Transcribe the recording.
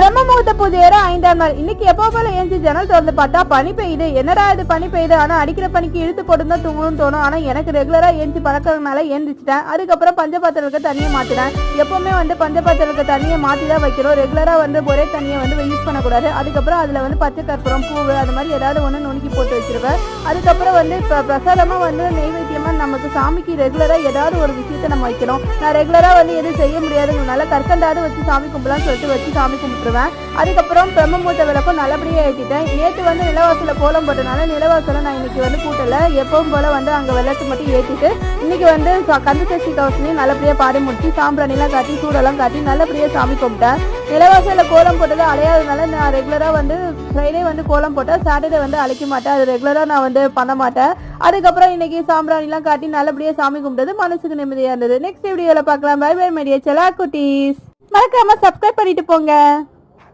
பிரம்ம முகூர்த்த பூஜை ஐந்தாம் நாள். இன்னைக்கு எப்போ போல ஏஞ்சி ஜன்னல் திறந்து பார்த்தா பனி பெய்யுது. என்னடா இது பனி பெய்யுது? ஆனா அடிக்கிற பனிக்கு இழுத்து போட்டு தான் தூங்கணும்னு தோணும். ஆனா எனக்கு ரெகுலரா ஏஞ்சி பழக்கிறதுனால ஏந்திச்சிட்டேன் அதுக்கப்புறம் பஞ்சபாத்திரத்துக்கு தண்ணியை மாத்திட்டேன் எப்பவுமே வந்து பஞ்சபாத்திரத்துக்கு தண்ணியை மாத்தி தான் வைக்கிறோம் ரெகுலரா வந்து ஒரே தண்ணியை வந்து யூஸ் பண்ணக்கூடாது. அதுக்கப்புறம் அதுல வந்து பச்சை கற்பூரம் பூவு அது மாதிரி ஏதாவது ஒன்று நுணுக்கி போட்டு வச்சிருவேன். அதுக்கப்புறம் வந்து இப்போ பிரசாதமா வந்து நெய்வேத்தியமா நமக்கு சாமிக்கு ரெகுலரா ஏதாவது ஒரு விஷயத்த நம்ம வைக்கணும். நான் ரெகுலரா வந்து எதுவும் செய்ய முடியாதுங்கிறனால கற்கண்டாவது வச்சு சாமி கும்பலான்னு சொல்லிட்டு வச்சு சாமி போட்டுருவேன் அதுக்கப்புறம் பிரம்மமூர்த்த விளக்கம் நல்லபடியா ஏற்றிட்டேன் நேற்று வந்து நிலவாசலில் கோலம் போட்டனால நிலவாசலை நான் இன்னைக்கு வந்து கூட்டல எப்பவும் போல் வந்து அங்கே விளக்கு மட்டும் ஏற்றிட்டு இன்னைக்கு வந்து கந்து சஷ்டி கவசனையும் நல்லபடியாக பாடி முடிச்சு சாம்பிராணிலாம் காட்டி சூடெல்லாம் காட்டி நல்லபடியாக சாமி கும்பிட்டேன். நிலவாசலில் கோலம் போட்டது அலையாதனால நான் ரெகுலராக வந்து ஃப்ரைடே வந்து கோலம் போட்டேன் சாட்டர்டே வந்து அழைக்க மாட்டேன். அது ரெகுலராக நான் வந்து பண்ண மாட்டேன். அதுக்கப்புறம் இன்னைக்கு சாம்பிராணிலாம் காட்டி நல்லபடியாக சாமி கும்பிட்டது மனசுக்கு நிம்மதியாக இருந்தது. நெக்ஸ்ட் வீடியோவில் பார்க்கலாம். பை பை மைடியா செலா குட்டீஸ் மறக்காமல் சப்ஸ்கிரைப் பண்ணிட்டு போங்க.